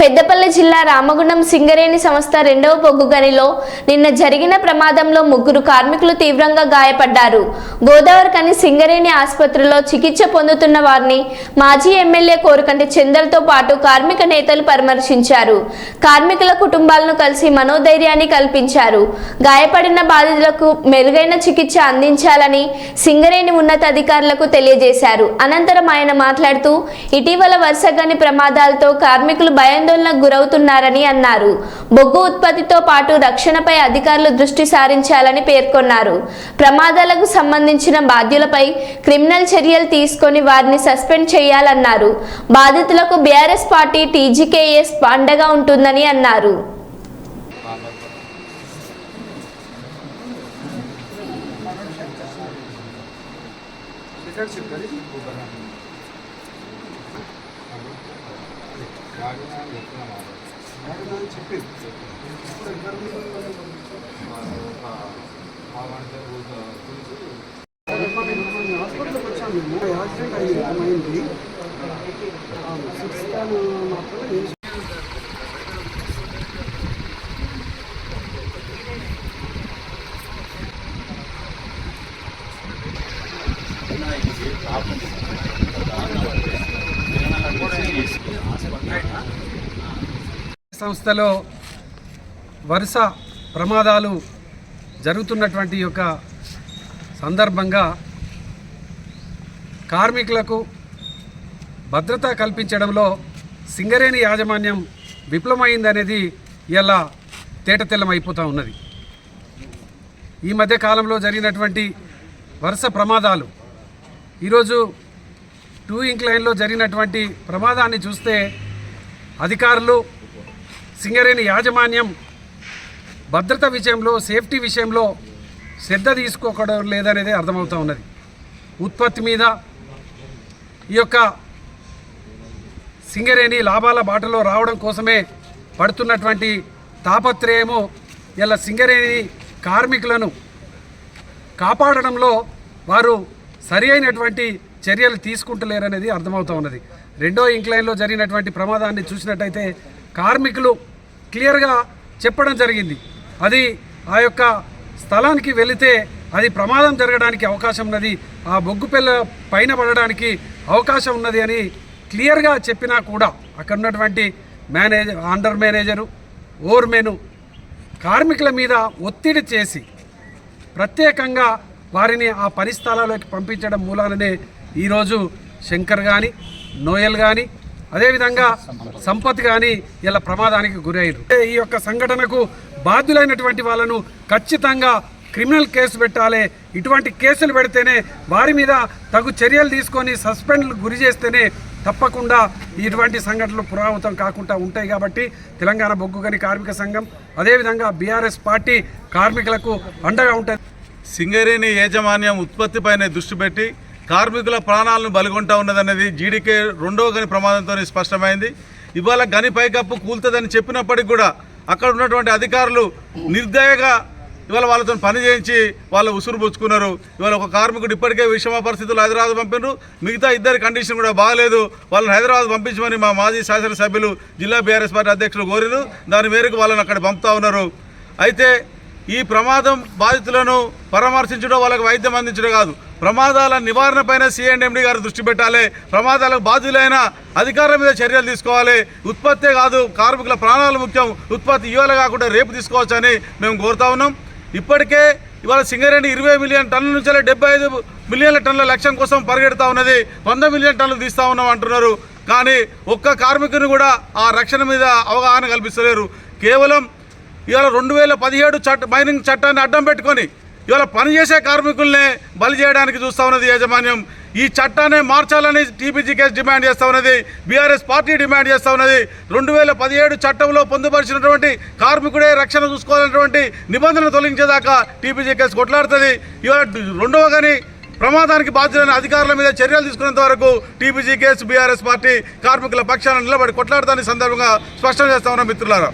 పెద్దపల్లి జిల్లా రామగుండం సింగరేణి సంస్థ రెండవ బొగ్గు గనిలో నిన్న జరిగిన ప్రమాదంలో ముగ్గురు కార్మికులు తీవ్రంగా గాయపడ్డారు. గోదావరి కని సింగరేణి ఆసుపత్రిలో చికిత్స పొందుతున్న వారిని మాజీ ఎమ్మెల్యే కోరుకంటి చందర్తో పాటు కార్మిక నేతలు పరామర్శించారు. కార్మికుల కుటుంబాలను కలిసి మనోధైర్యాన్ని కల్పించారు. గాయపడిన బాధితులకు మెరుగైన చికిత్స అందించాలని సింగరేణి ఉన్నతాధికారులకు తెలియజేశారు. అనంతరం ఆయన మాట్లాడుతూ ఇటీవల వరుసగాని ప్రమాదాలతో కార్మికులు భయం ఆందోళనకు గురవుతున్నారని అన్నారు. బొగ్గు ఉత్పత్తితో పాటు రక్షణపై అధికారులు దృష్టి సారించాలని పేర్కొన్నారు. ప్రమాదాలకు సంబంధించిన బాధ్యులపై క్రిమినల్ చర్యలు తీసుకొని వారిని సస్పెండ్ చేయాలన్నారు. బాధితులకు బీఆర్ఎస్ పార్టీ టీజీకేఎస్ అండగా ఉంటుందని అన్నారు. చెప్పింది హాస్పిటల్కి వచ్చాము మేము యాక్సిడెంట్ అయ్యింది అమ్మాయింది సిక్స్ స్కాన్ మాత్రమే చేసి సంస్థలో వరుస ప్రమాదాలు జరుగుతున్నటువంటి యొక్క సందర్భంగా కార్మికులకు భద్రత కల్పించడంలో సింగరేణి యాజమాన్యం విఫలమైందనేది ఇలా తేటతెల్లమైపోతూ ఉన్నది. ఈ మధ్య కాలంలో జరిగినటువంటి వరుస ప్రమాదాలు ఈరోజు టూ ఇంక్లైన్లో జరిగినటువంటి ప్రమాదాన్ని చూస్తే అధికారులు సింగరేణి యాజమాన్యం భద్రత విషయంలో సేఫ్టీ విషయంలో శ్రద్ధ తీసుకోకడం లేదనేది అర్థమవుతూ ఉన్నది. ఉత్పత్తి మీద ఈ యొక్క సింగరేణి లాభాల బాటలో రావడం కోసమే పడుతున్నటువంటి తాపత్రయము ఇలా సింగరేణి కార్మికులను కాపాడడంలో వారు సరి అయినటువంటి చర్యలు తీసుకుంటలేరనేది అర్థమవుతూ ఉన్నది. రెండో ఇంక్లైన్లో జరిగినటువంటి ప్రమాదాన్ని చూసినట్టయితే కార్మికులు క్లియర్గా చెప్పడం జరిగింది. అది ఆ యొక్క స్థలానికి వెళితే అది ప్రమాదం జరగడానికి అవకాశం ఉన్నది. ఆ బొగ్గు పిల్ల పైన పడడానికి అవకాశం ఉన్నది అని క్లియర్గా చెప్పినా కూడా అక్కడ ఉన్నటువంటి మేనేజర్ అండర్ మేనేజరు ఓర్మెను కార్మికుల మీద ఒత్తిడి చేసి ప్రత్యేకంగా వారిని ఆ పని స్థలాల్లోకి పంపించడం మూలాననే ఈరోజు శంకర్ కానీ నోయల్ కానీ అదేవిధంగా సంపత్ కానీ ఇలా ప్రమాదానికి గురయ్యారు. ఈ యొక్క సంఘటనకు బాధ్యులైనటువంటి వాళ్ళను ఖచ్చితంగా క్రిమినల్ కేసు పెట్టాలి. ఇటువంటి కేసులు పెడితేనే వారి మీద తగు చర్యలు తీసుకొని సస్పెండ్ గురి చేస్తేనే తప్పకుండా ఇటువంటి సంఘటనలు పునరావృతం కాకుండా ఉంటాయి కాబట్టి తెలంగాణ బొగ్గుగని కార్మిక సంఘం అదేవిధంగా బీఆర్ఎస్ పార్టీ కార్మికులకు అండగా ఉంటుంది. సింగరేణి యాజమాన్యం ఉత్పత్తిపైనే దృష్టి పెట్టి కార్మికుల ప్రాణాలను బలిగొంటా ఉన్నదన్నది జీడీకే రెండవ గని ప్రమాదంతో స్పష్టమైంది. ఇవాళ గని పైకప్పు కూలుతుందని చెప్పినప్పటికి కూడా అక్కడ ఉన్నటువంటి అధికారులు నిర్దయగా ఇవాళ వాళ్ళతో పని చేయించి వాళ్ళు ఉసురు పుచ్చుకున్నారు. ఇవాళ ఒక కార్మికుడు ఇప్పటికే విషమ పరిస్థితులు హైదరాబాద్ పంపినారు మిగతా ఇద్దరి కండిషన్ కూడా బాగాలేదు. వాళ్ళని హైదరాబాద్ పంపించమని మా మాజీ శాసనసభ్యులు జిల్లా బీఆర్ఎస్ పార్టీ అధ్యక్షులు కోరిరు. దాని మేరకు వాళ్ళని అక్కడ పంపుతా ఉన్నారు. అయితే ఈ ప్రమాదం బాధితులను పరామర్శించడం వాళ్ళకి వైద్యం అందించడం కాదు. ప్రమాదాల నివారణపైన సిఎండ్ఎండి గారు దృష్టి పెట్టాలి. ప్రమాదాలకు బాధ్యులైన అధికారుల మీద చర్యలు తీసుకోవాలి. ఉత్పత్తే కాదు కార్మికుల ప్రాణాలు ముఖ్యం. ఉత్పత్తి ఇవాళ కాకుండా రేపు తీసుకోవచ్చని మేము కోరుతా ఉన్నాం. ఇప్పటికే ఇవాళ సింగరేణి ఇరవై మిలియన్ టన్నుల నుంచి డెబ్బై ఐదు మిలియన్ల టన్నుల లక్ష్యం కోసం పరిగెడుతూ ఉన్నది. వంద మిలియన్ టన్నులు తీస్తా ఉన్నాం అంటున్నారు. కానీ ఒక్క కార్మికుని కూడా ఆ రక్షణ మీద అవగాహన కల్పిస్తలేరు. కేవలం ఇవాళ రెండు వేల పదిహేడు చట్ట మైనింగ్ చట్టాన్ని అడ్డం పెట్టుకొని ఇవాళ పనిచేసే కార్మికుల్నే బలి చేయడానికి చూస్తా ఉన్నది యాజమాన్యం. ఈ చట్టాన్ని మార్చాలని టీపీజీకేస్ డిమాండ్ చేస్తా ఉన్నది. బీఆర్ఎస్ పార్టీ డిమాండ్ చేస్తా ఉన్నది. రెండు వేల పదిహేడు చట్టంలో పొందుపరిచినటువంటి కార్మికుడే రక్షణ చూసుకోవాలన్నటువంటి నిబంధనలు తొలగించేదాకా టీపీజీకేస్ కొట్లాడుతుంది. ఇవాళ రెండవ కానీ ప్రమాదానికి బాధ్యులైన అధికారుల మీద చర్యలు తీసుకునేంత వరకు టీపీజీ కేసు బీఆర్ఎస్ పార్టీ కార్మికుల పక్షాన నిలబడి కొట్లాడుతాన్ని సందర్భంగా స్పష్టం చేస్తా ఉన్నాం మిత్రులారా.